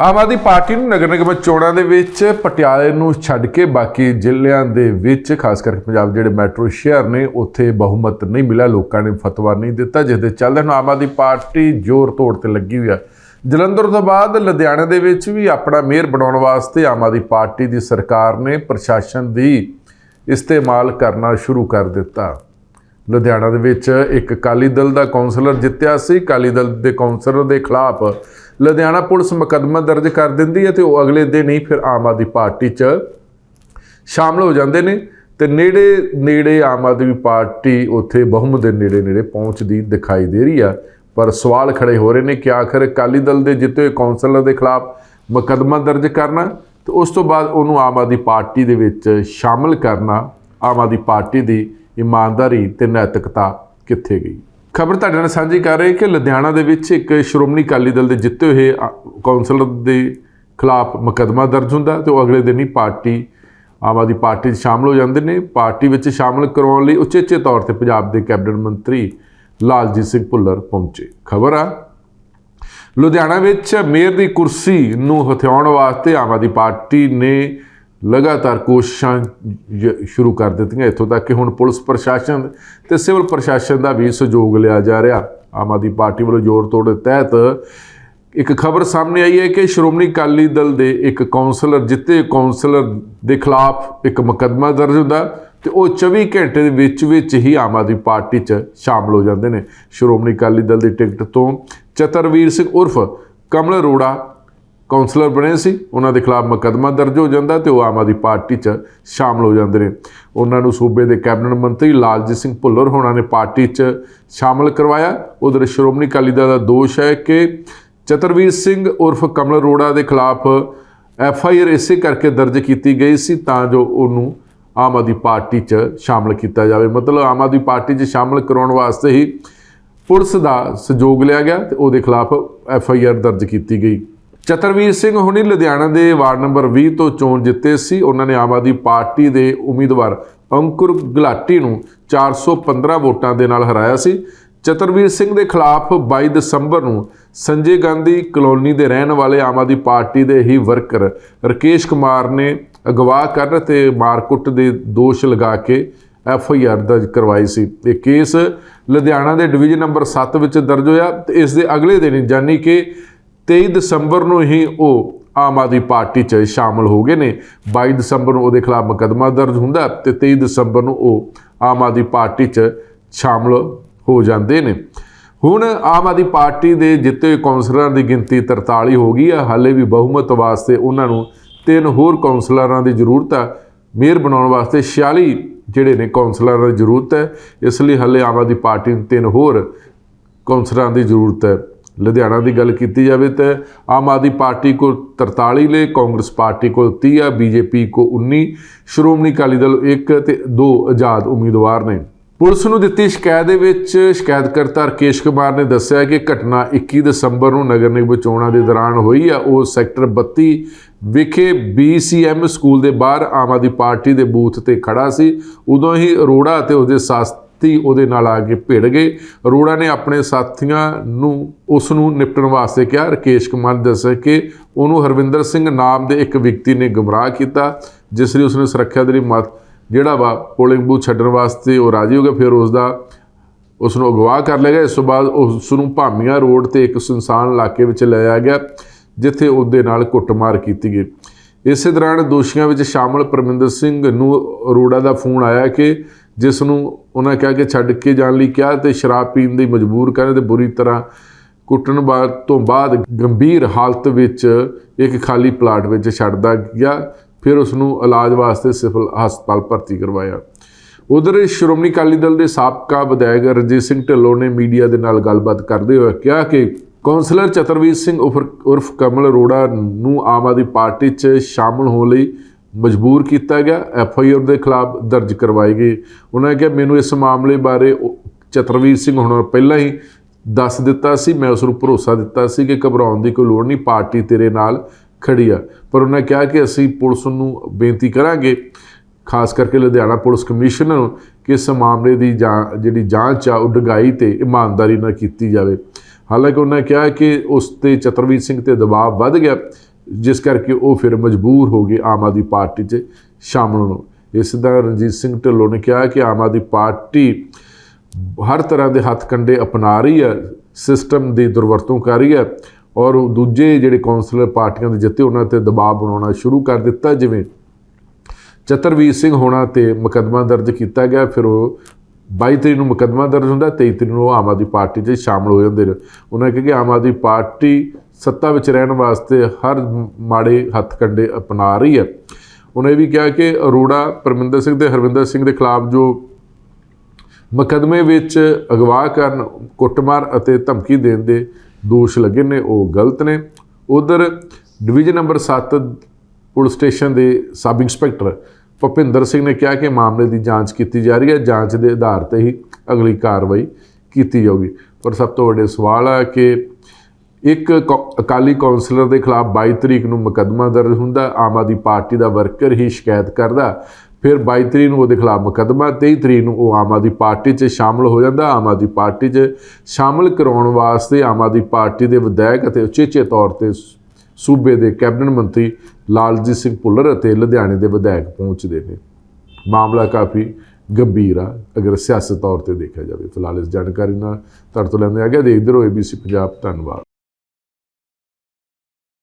Aam Aadmi party ਨੂੰ ਨਗਰ ਨਿਗਮ ਚੋਣਾਂ ਦੇ ਵਿੱਚ ਪਟਿਆਲੇ ਨੂੰ ਛੱਡ ਕੇ ਬਾਕੀ ਜ਼ਿਲ੍ਹਿਆਂ ਦੇ ਵਿੱਚ, ਖਾਸ ਕਰਕੇ ਪੰਜਾਬ ਜਿਹੜੇ ਮੈਟਰੋ ਸ਼ਹਿਰ ਨੇ, ਉੱਥੇ ਬਹੁਮਤ ਨਹੀਂ ਮਿਲਿਆ, ਲੋਕਾਂ ਨੇ ਫਤਵਾ ਨਹੀਂ ਦਿੱਤਾ, ਜਿਸ ਦੇ ਚੱਲਦੇ ਹੁਣ ਆਮ ਆਦਮੀ ਪਾਰਟੀ ਜ਼ੋਰ ਤੋੜ ਤੇ ਲੱਗੀ ਹੋਈ ਆ। ਜਲੰਧਰ ਤੋਂ ਬਾਅਦ ਲੁਧਿਆਣਾ ਦੇ ਵਿੱਚ ਵੀ ਆਪਣਾ ਮੇਅਰ ਬਣਾਉਣ ਵਾਸਤੇ ਆਮ ਆਦਮੀ ਪਾਰਟੀ ਦੀ ਸਰਕਾਰ ਨੇ ਪ੍ਰਸ਼ਾਸਨ ਦੀ ਇਸਤੇਮਾਲ ਕਰਨਾ ਸ਼ੁਰੂ ਕਰ ਦਿੱਤਾ। ਲੁਧਿਆਣਾ ਦੇ ਵਿੱਚ ਇੱਕ ਅਕਾਲੀ ਦਲ ਦਾ ਕਾਉਂਸਲਰ ਜਿੱਤਿਆ ਸੀ। ਅਕਾਲੀ ਦਲ ਦੇ ਕਾਉਂਸਲਰ ਦੇ ਖਿਲਾਫ ਲੁਧਿਆਣਾ ਪੁਲਿਸ ਮੁਕੱਦਮਾ ਦਰਜ ਕਰ ਦਿੰਦੀ ਹੈ ਤੇ ਉਹ ਅਗਲੇ ਦਿਨ ਹੀ ਫਿਰ ਆਮ ਆਦਮੀ ਪਾਰਟੀ 'ਚ ਸ਼ਾਮਲ ਹੋ ਜਾਂਦੇ ਨੇ ਤੇ ਨੇੜੇ ਨੇੜੇ ਆਮ ਆਦਮੀ ਪਾਰਟੀ ਉੱਥੇ ਬਹੁਮਤ ਦੇ ਨੇੜੇ ਨੇੜੇ ਪਹੁੰਚਦੀ ਦਿਖਾਈ ਦੇ ਰਹੀ ਆ। ਪਰ ਸਵਾਲ ਖੜੇ ਹੋ ਰਹੇ ਨੇ ਕਿ ਆਖਰ ਅਕਾਲੀ ਦਲ ਦੇ ਜਿੱਤੇ ਹੋਏ ਕਾਉਂਸਲਰ ਦੇ ਖਿਲਾਫ ਮੁਕੱਦਮਾ ਦਰਜ ਕਰਨਾ ਤੇ ਉਸ ਤੋਂ ਬਾਅਦ ਉਹਨੂੰ ਆਮ ਆਦਮੀ ਪਾਰਟੀ ਦੇ ਵਿੱਚ ਸ਼ਾਮਲ ਕਰਨਾ, ਆਮ ਆਦਮੀ ਪਾਰਟੀ ਦੀ ਇਮਾਨਦਾਰੀ ਤੇ ਨੈਤਿਕਤਾ ਕਿੱਥੇ ਗਈ? ਖਬਰ ਤੁਹਾਡੇ ਨਾਲ ਸਾਂਝੀ ਕਰ ਰਹੇ ਕਿ ਲੁਧਿਆਣਾ ਦੇ ਵਿੱਚ ਇੱਕ ਸ਼੍ਰੋਮਣੀ ਅਕਾਲੀ ਦਲ ਦੇ ਜਿੱਤੇ ਹੋਏ ਅ, ਕਾਉਂਸਲਰ ਦੇ ਖਿਲਾਫ ਮੁਕੱਦਮਾ ਦਰਜ ਹੁੰਦਾ ਤੇ ਉਹ ਅਗਲੇ ਦਿਨ ਹੀ ਪਾਰਟੀ ਆਮ ਆਦਮੀ ਪਾਰਟੀ 'ਚ ਸ਼ਾਮਲ ਹੋ ਜਾਂਦੇ ਨੇ। ਪਾਰਟੀ ਵਿੱਚ ਸ਼ਾਮਲ ਕਰਵਾਉਣ ਲਈ ਉਚੇਚੇ ਤੌਰ ਤੇ ਪੰਜਾਬ ਦੇ ਕੈਬਨਿਟ ਮੰਤਰੀ ਲਾਲਜੀਤ ਸਿੰਘ ਭੁੱਲਰ ਪਹੁੰਚੇ। ਖਬਰ ਆ ਲੁਧਿਆਣਾ ਵਿੱਚ ਮੇਅਰ ਦੀ ਕੁਰਸੀ ਨੂੰ ਹਥਿਆਉਣ ਵਾਸਤੇ ਆਮ ਆਦਮੀ ਪਾਰਟੀ ਨੇ ਲਗਾਤਾਰ ਕੋਸ਼ਿਸ਼ਾਂ ਜ- ਸ਼ੁਰੂ ਕਰ ਦਿੱਤੀਆਂ ਇੱਥੋਂ ਤੱਕ ਕਿ ਹੁਣ ਪੁਲਿਸ ਪ੍ਰਸ਼ਾਸਨ ਤੇ ਸਿਵਲ ਪ੍ਰਸ਼ਾਸਨ ਦਾ ਵੀ ਸਹਿਯੋਗ ਲਿਆ ਜਾ ਰਿਹਾ। ਆਮ ਆਦਮੀ ਪਾਰਟੀ ਵੱਲੋਂ ਜ਼ੋਰ ਤੋੜ ਦੇ ਤਹਿਤ ਇੱਕ ਖਬਰ ਸਾਹਮਣੇ ਆਈ ਹੈ ਕਿ ਸ਼੍ਰੋਮਣੀ ਅਕਾਲੀ ਦਲ ਦੇ ਇੱਕ ਕਾਉਂਸਲਰ ਜਿੱਤੇ ਕਾਉਂਸਲਰ ਦੇ ਖਿਲਾਫ ਇੱਕ ਮੁਕੱਦਮਾ ਦਰਜ ਹੁੰਦਾ ਤੇ ਉਹ 24 ਘੰਟੇ ਦੇ ਵਿੱਚ ਵਿੱਚ ਹੀ ਆਮ ਆਦਮੀ ਪਾਰਟੀ 'ਚ ਸ਼ਾਮਲ ਹੋ ਜਾਂਦੇ ਨੇ। ਸ਼੍ਰੋਮਣੀ ਅਕਾਲੀ ਦਲ ਦੀ ਟਿਕਟ ਤੋਂ ਚਤਰਵੀਰ ਸਿੰਘ ਉਰਫ ਕਮਲ ਅਰੋੜਾ ਕਾਉਂਸਲਰ ਬਣੇ ਸੀ, ਉਹਨਾਂ ਦੇ ਖਿਲਾਫ ਮੁਕੱਦਮਾ ਦਰਜ ਹੋ ਜਾਂਦਾ ਤੇ ਉਹ ਆਮ ਆਦਮੀ ਪਾਰਟੀ 'ਚ ਸ਼ਾਮਲ ਹੋ ਜਾਂਦੇ ਨੇ। ਉਹਨਾਂ ਨੂੰ ਸੂਬੇ ਦੇ ਕੈਬਨਿਟ ਮੰਤਰੀ ਲਾਲਜੀਤ ਸਿੰਘ ਭੁੱਲਰ ਹੋਣਾ ਨੇ ਪਾਰਟੀ 'ਚ ਸ਼ਾਮਲ ਕਰਵਾਇਆ। ਉਧਰ ਸ਼੍ਰੋਮਣੀ ਅਕਾਲੀ ਦਲ ਦਾ ਦੋਸ਼ ਹੈ ਕਿ ਚਤਰਵੀਰ ਸਿੰਘ ਉਰਫ ਕਮਲ ਅਰੋੜਾ ਦੇ ਖਿਲਾਫ ਐਫ ਆਈ ਆਰ ਇਸੇ ਕਰਕੇ ਦਰਜ ਕੀਤੀ ਗਈ ਸੀ ਤਾਂ ਜੋ ਉਹਨੂੰ ਆਮ ਆਦਮੀ ਪਾਰਟੀ 'ਚ ਸ਼ਾਮਲ ਕੀਤਾ ਜਾਵੇ। ਮਤਲਬ ਆਮ ਆਦਮੀ ਪਾਰਟੀ 'ਚ ਸ਼ਾਮਲ ਕਰਾਉਣ ਵਾਸਤੇ ਹੀ ਪੁਲਿਸ ਦਾ ਸਹਿਯੋਗ ਲਿਆ ਗਿਆ ਤੇ ਉਹਦੇ ਖਿਲਾਫ ਐਫ ਆਈ ਆਰ ਦਰਜ ਕੀਤੀ ਗਈ। ਚਤਰਵੀਰ ਸਿੰਘ ਹੁਣੀ ਲੁਧਿਆਣਾ ਦੇ ਵਾਰਡ ਨੰਬਰ 20 ਤੋਂ ਚੋਣ ਜਿੱਤੇ ਸੀ। ਉਹਨਾਂ ਨੇ ਆਮ ਆਦਮੀ ਪਾਰਟੀ ਦੇ ਉਮੀਦਵਾਰ ਅੰਕੁਰ ਗੁਲਾਟੀ ਨੂੰ 415 ਵੋਟਾਂ ਦੇ ਨਾਲ ਹਰਾਇਆ ਸੀ। ਚਤਰਵੀਰ ਸਿੰਘ ਦੇ ਖਿਲਾਫ 22 ਦਸੰਬਰ ਨੂੰ ਸੰਜੇ ਗਾਂਧੀ ਕਲੋਨੀ ਦੇ ਰਹਿਣ ਵਾਲੇ ਆਮ ਆਦਮੀ ਪਾਰਟੀ ਦੇ ਹੀ ਵਰਕਰ ਰਕੇਸ਼ ਕੁਮਾਰ ਨੇ ਅਗਵਾ ਕਰਨ ਤੇ ਮਾਰਕੁੱਟ ਦੇ ਦੋਸ਼ ਲਗਾ ਕੇ ਐਫ ਆਈ ਆਰ ਦਰਜ ਕਰਵਾਈ ਸੀ। ਇਹ ਕੇਸ ਲੁਧਿਆਣਾ ਦੇ ਡਿਵੀਜ਼ਨ ਨੰਬਰ 7 ਵਿੱਚ ਦਰਜ ਹੋਇਆ ਤੇ ਇਸ ਦੇ ਅਗਲੇ ਦਿਨ ਯਾਨੀ ਕਿ 23 ਦਸੰਬਰ ਨੂੰ ਹੀ ਉਹ ਆਮ ਆਦਮੀ ਪਾਰਟੀ 'ਚ ਸ਼ਾਮਲ ਹੋ ਗਏ ਨੇ। 22 ਦਸੰਬਰ ਨੂੰ ਉਹਦੇ ਖਿਲਾਫ ਮੁਕੱਦਮਾ ਦਰਜ ਹੁੰਦਾ ਤੇ 23 ਦਸੰਬਰ ਨੂੰ ਉਹ ਆਮ ਆਦਮੀ ਪਾਰਟੀ 'ਚ ਸ਼ਾਮਲ ਹੋ ਜਾਂਦੇ ਨੇ। ਹੁਣ ਆਮ ਆਦਮੀ ਪਾਰਟੀ ਦੇ ਜਿੱਤੇ ਕੌਂਸਲਰਾਂ ਦੀ ਗਿਣਤੀ 43 ਹੋ ਗਈ ਆ ਹਾਲੇ ਵੀ ਬਹੁਮਤ ਵਾਸਤੇ ਉਹਨਾਂ ਨੂੰ ਤਿੰਨ ਹੋਰ ਕੌਂਸਲਰਾਂ ਦੀ ਜ਼ਰੂਰਤ ਆ ਮੇਅਰ ਬਣਾਉਣ ਵਾਸਤੇ 46 ਜਿਹੜੇ ਨੇ ਕੌਂਸਲਰਾਂ ਦੀ ਜ਼ਰੂਰਤ ਹੈ। ਇਸ ਲਈ ਹਾਲੇ ਆਮ ਆਦਮੀ ਪਾਰਟੀ ਨੂੰ ਤਿੰਨ ਹੋਰ ਕੌਂਸਲਰਾਂ ਦੀ ਜ਼ਰੂਰਤ ਹੈ। ਲੁਧਿਆਣਾ ਦੀ ਗੱਲ ਕੀਤੀ ਜਾਵੇ ਤਾਂ ਆਮ ਆਦਮੀ ਪਾਰਟੀ ਕੋਲ 43 ਲੈ, ਕਾਂਗਰਸ ਪਾਰਟੀ ਕੋਲ 30 ਆ, ਬੀਜੇਪੀ ਕੋ 19 ਸ਼੍ਰੋਮਣੀ ਅਕਾਲੀ ਦਲ 1 ਤੇ 2 ਆਜ਼ਾਦ ਉਮੀਦਵਾਰ ਨੇ। ਪੁਲਿਸ ਨੂੰ ਦਿੱਤੀ ਸ਼ਿਕਾਇਤ ਦੇ ਵਿੱਚ ਸ਼ਿਕਾਇਤਕਰਤਾ ਰਕੇਸ਼ ਕੁਮਾਰ ਨੇ ਦੱਸਿਆ ਕਿ ਘਟਨਾ 21 ਦਸੰਬਰ ਨੂੰ ਨਗਰ ਨਿਗਮ ਚੋਣਾਂ ਦੇ ਦੌਰਾਨ ਹੋਈ ਆ। ਉਹ ਸੈਕਟਰ 32 ਵਿਖੇ BCM ਸਕੂਲ ਦੇ ਬਾਹਰ ਆਮ ਆਦਮੀ ਪਾਰਟੀ ਦੇ ਬੂਥ ਤੇ ਖੜਾ ਸੀ। ਉਦੋਂ ਹੀ ਅਰੋੜਾ ਤੇ ਉਸਦੇ ਸਾਥੀ ਉਹਦੇ ਨਾਲ ਆ ਕੇ ਭਿੜ ਗਏ। ਅਰੋੜਾ ਨੇ ਆਪਣੇ ਸਾਥੀਆਂ ਨੂੰ ਉਸ ਨੂੰ ਨਿਪਟਣ ਵਾਸਤੇ ਕਿਹਾ। ਰਕੇਸ਼ ਕੁਮਾਰ ਨੇ ਦੱਸਿਆ ਕਿ ਉਹਨੂੰ ਹਰਵਿੰਦਰ ਸਿੰਘ ਨਾਮ ਦੇ ਇੱਕ ਵਿਅਕਤੀ ਨੇ ਗੁੰਮਰਾਹ ਕੀਤਾ, ਜਿਸ ਲਈ ਉਸਨੇ ਸੁਰੱਖਿਆ ਦੇ ਲਈ ਮਤ ਜਿਹੜਾ ਵਾ ਪੋਲਿੰਗ ਬੂਥ ਛੱਡਣ ਵਾਸਤੇ ਉਹ ਰਾਜੀ ਹੋ ਗਿਆ ਫਿਰ ਉਸ ਦਾ ਉਸ ਨੂੰ ਅਗਵਾ ਕਰ ਲਿਆ ਗਿਆ। ਇਸ ਤੋਂ ਬਾਅਦ ਉਸ ਨੂੰ ਭਾਮੀਆਂ ਰੋਡ ਤੇ ਇੱਕ ਸੁਨਸਾਨ ਇਲਾਕੇ ਵਿੱਚ ਲੈ ਆਇਆ ਗਿਆ, ਜਿੱਥੇ ਉਹਦੇ ਨਾਲ ਕੁੱਟਮਾਰ ਕੀਤੀ ਗਈ। ਇਸੇ ਦੌਰਾਨ ਦੋਸ਼ੀਆਂ ਵਿੱਚ ਸ਼ਾਮਲ ਪਰਮਿੰਦਰ ਸਿੰਘ ਨੂੰ ਅਰੋੜਾ ਦਾ ਫੋਨ ਆਇਆ ਕਿ ਜਿਸ ਨੂੰ ਉਹਨਾਂ ਕਿਹਾ ਕਿ ਛੱਡ ਕੇ ਜਾਣ ਲਈ ਕਿਹਾ ਤੇ ਸ਼ਰਾਬ ਪੀਣ ਲਈ ਮਜਬੂਰ ਕਰਨ ਤੇ ਬੁਰੀ ਤਰ੍ਹਾਂ ਕੁੱਟਣ ਬਾਅਦ ਤੋਂ ਬਾਅਦ ਗੰਭੀਰ ਹਾਲਤ ਵਿੱਚ ਇੱਕ ਖਾਲੀ ਪਲਾਟ ਵਿੱਚ ਛੱਡਦਾ ਗਿਆ, ਫਿਰ ਉਸ ਨੂੰ ਇਲਾਜ ਵਾਸਤੇ ਸਿਵਲ ਹਸਪਤਾਲ ਭਰਤੀ ਕਰਵਾਇਆ। ਉਧਰ ਸ਼੍ਰੋਮਣੀ ਅਕਾਲੀ ਦਲ ਦੇ ਸਾਬਕਾ ਵਿਧਾਇਕ ਰਣਜੀਤ ਸਿੰਘ ਢਿੱਲੋਂ ਨੇ ਮੀਡੀਆ ਦੇ ਨਾਲ ਗੱਲਬਾਤ ਕਰਦੇ ਹੋਏ ਕਿਹਾ ਕਿ ਕੌਂਸਲਰ ਚਤਰਵੀਰ ਸਿੰਘ ਉਫਰ- ਉਰਫ ਕਮਲ ਅਰੋੜਾ ਨੂੰ ਆਮ ਆਦਮੀ ਪਾਰਟੀ 'ਚ ਸ਼ਾਮਲ ਹੋਣ ਲਈ ਮਜਬੂਰ ਕੀਤਾ ਗਿਆ, ਐਫ ਆਈ ਆਰ ਦੇ ਖਿਲਾਫ ਦਰਜ ਕਰਵਾਈ ਗਈ। ਉਹਨਾਂ ਨੇ ਕਿਹਾ, ਮੈਨੂੰ ਇਸ ਮਾਮਲੇ ਬਾਰੇ ਉਹ- ਚਤਰਵੀਰ ਸਿੰਘ ਹੁਣ ਪਹਿਲਾਂ ਹੀ ਦੱਸ ਦਿੱਤਾ ਸੀ। ਮੈਂ ਉਸ ਨੂੰ ਭਰੋਸਾ ਦਿੱਤਾ ਸੀ ਕਿ ਘਬਰਾਉਣ ਦੀ ਕੋਈ ਲੋੜ ਨਹੀਂ, ਪਾਰਟੀ ਤੇਰੇ ਨਾਲ ਖੜੀ ਆ। ਪਰ ਉਹਨਾਂ ਕਿਹਾ ਕਿ ਅਸੀਂ ਪੁਲਿਸ ਨੂੰ ਬੇਨਤੀ ਕਰਾਂਗੇ, ਖਾਸ ਕਰਕੇ ਲੁਧਿਆਣਾ ਪੁਲਿਸ ਕਮਿਸ਼ਨਰ ਨੂੰ, ਕਿ ਇਸ ਮਾਮਲੇ ਦੀ ਜਾਂ ਜਿਹੜੀ ਜਾਂਚ ਆ, ਉਹ ਡਗਾਈ ਤੇ ਇਮਾਨਦਾਰੀ ਨਾਲ ਕੀਤੀ ਜਾਵੇ। ਹਾਲਾਂਕਿ ਉਹਨਾਂ ਕਿਹਾ ਕਿ ਉਸ ਤੇ ਚਤਰਵੀਰ ਸਿੰਘ ਤੇ ਦਬਾਅ ਵੱਧ ਗਿਆ। ਜਿਸ ਕਰਕੇ ਉਹ ਫਿਰ ਮਜਬੂਰ ਹੋ ਗਏ ਆਮ ਆਦਮੀ ਪਾਰਟੀ 'ਚ ਸ਼ਾਮਲ ਹੋਣ। ਇਸ ਦਾ ਰਣਜੀਤ ਸਿੰਘ ਢਿੱਲੋਂ ਨੇ ਕਿਹਾ ਕਿ ਆਮ ਆਦਮੀ ਪਾਰਟੀ ਹਰ ਤਰ੍ਹਾਂ ਦੇ ਹੱਥ ਕੰਡੇ ਅਪਣਾ ਰਹੀ ਹੈ, ਸਿਸਟਮ ਦੀ ਦੁਰਵਰਤੋਂ ਕਰ ਰਹੀ ਹੈ ਔਰ ਉਹ ਦੂਜੇ ਜਿਹੜੇ ਕੌਂਸਲਰ ਪਾਰਟੀਆਂ ਦੇ ਜਿੱਤੇ ਉਹਨਾਂ ਤੇ ਦਬਾਅ ਬਣਾਉਣਾ ਸ਼ੁਰੂ ਕਰ ਦਿੱਤਾ, ਜਿਵੇਂ ਚਤਰਵੀਰ ਸਿੰਘ ਹੋਣਾ ਤੇ ਮੁਕੱਦਮਾ ਦਰਜ ਕੀਤਾ ਗਿਆ, ਫਿਰ ਉਹ 22 ਤਰੀਕ ਨੂੰ ਮੁਕੱਦਮਾ ਦਰਜ ਹੁੰਦਾ 23 ਤਰੀਕ ਨੂੰ ਉਹ ਆਮ ਆਦਮੀ ਪਾਰਟੀ 'ਚ ਸ਼ਾਮਲ ਹੋ ਜਾਂਦੇ ਨੇ। ਉਹਨਾਂ ਕਿਹਾ ਕਿ ਆਮ ਆਦਮੀ ਪਾਰਟੀ ਸੱਤਾ ਵਿੱਚ ਰਹਿਣ ਵਾਸਤੇ ਹਰ ਮਾੜੇ ਹੱਥ ਕੰਡੇ ਅਪਣਾ ਰਹੀ ਹੈ। ਉਹਨੇ ਵੀ ਕਿਹਾ ਕਿ ਅਰੋੜਾ ਪਰਮਿੰਦਰ ਸਿੰਘ ਤੇ ਹਰਵਿੰਦਰ ਸਿੰਘ ਦੇ ਖਿਲਾਫ ਜੋ ਮੁਕੱਦਮੇ ਵਿੱਚ ਅਗਵਾ ਕਰਨ, ਕੁੱਟਮਾਰ ਅਤੇ ਧਮਕੀ ਦੇਣ ਦੇ ਦੋਸ਼ ਲੱਗੇ ਨੇ, ਉਹ ਗਲਤ ਨੇ। ਉਧਰ ਡਿਵੀਜ਼ਨ ਨੰਬਰ 7 ਪੁਲਿਸ ਸਟੇਸ਼ਨ ਦੇ ਸਬ ਇੰਸਪੈਕਟਰ ਭੁਪਿੰਦਰ ਸਿੰਘ ਨੇ ਕਿਹਾ ਕਿ ਮਾਮਲੇ ਦੀ ਜਾਂਚ ਕੀਤੀ ਜਾ ਰਹੀ ਹੈ, ਜਾਂਚ ਦੇ ਆਧਾਰ ਤੇ ਹੀ ਅਗਲੀ ਕਾਰਵਾਈ ਕੀਤੀ ਜਾਊਗੀ। ਪਰ ਸਭ ਤੋਂ ਵੱਡੇ ਸਵਾਲ ਹੈ ਕਿ ਇੱਕ ਕੌ- ਅਕਾਲੀ ਕੌਂਸਲਰ ਦੇ ਖਿਲਾਫ 22 ਤਰੀਕ ਨੂੰ ਮੁਕੱਦਮਾ ਦਰਜ ਹੁੰਦਾ, ਆਮ ਆਦਮੀ ਪਾਰਟੀ ਦਾ ਵਰਕਰ ਹੀ ਸ਼ਿਕਾਇਤ ਕਰਦਾ, ਫਿਰ 22 ਤਰੀਕ ਨੂੰ ਉਹਦੇ ਖਿਲਾਫ ਮੁਕੱਦਮਾ 23 ਤਰੀਕ ਨੂੰ ਉਹ ਆਮ ਆਦਮੀ ਪਾਰਟੀ 'ਚ ਸ਼ਾਮਲ ਹੋ ਜਾਂਦਾ, ਆਮ ਆਦਮੀ ਪਾਰਟੀ 'ਚ ਸ਼ਾਮਲ ਕਰਾਉਣ ਵਾਸਤੇ ਆਮ ਆਦਮੀ ਪਾਰਟੀ ਦੇ ਵਿਧਾਇਕ ਅਤੇ ਉਚੇਚੇ ਤੌਰ ਤੇ ਸੂਬੇ ਦੇ ਕੈਬਨਿਟ ਮੰਤਰੀ ਲਾਲਜੀਤ ਸਿੰਘ ਭੁੱਲਰ ਅਤੇ ਲੁਧਿਆਣੇ ਦੇ ਵਿਧਾਇਕ ਪਹੁੰਚਦੇ ਨੇ। ਮਾਮਲਾ ਕਾਫੀ ਗੰਭੀਰ ਆ, ਅਗਰ ਸਿਆਸਤ ਤੌਰ ਤੇ ਦੇਖਿਆ ਜਾਵੇ। ਫਿਲਹਾਲ ਇਸ ਜਾਣਕਾਰੀ ਨਾਲ ਤੁਹਾਡੇ ਤੋਂ ਲੈਂਦੇ ਆ ਗਿਆ ਦੇਖਦੇ ਰਹੋ ABC ਪੰਜਾਬ, ਧੰਨਵਾਦ।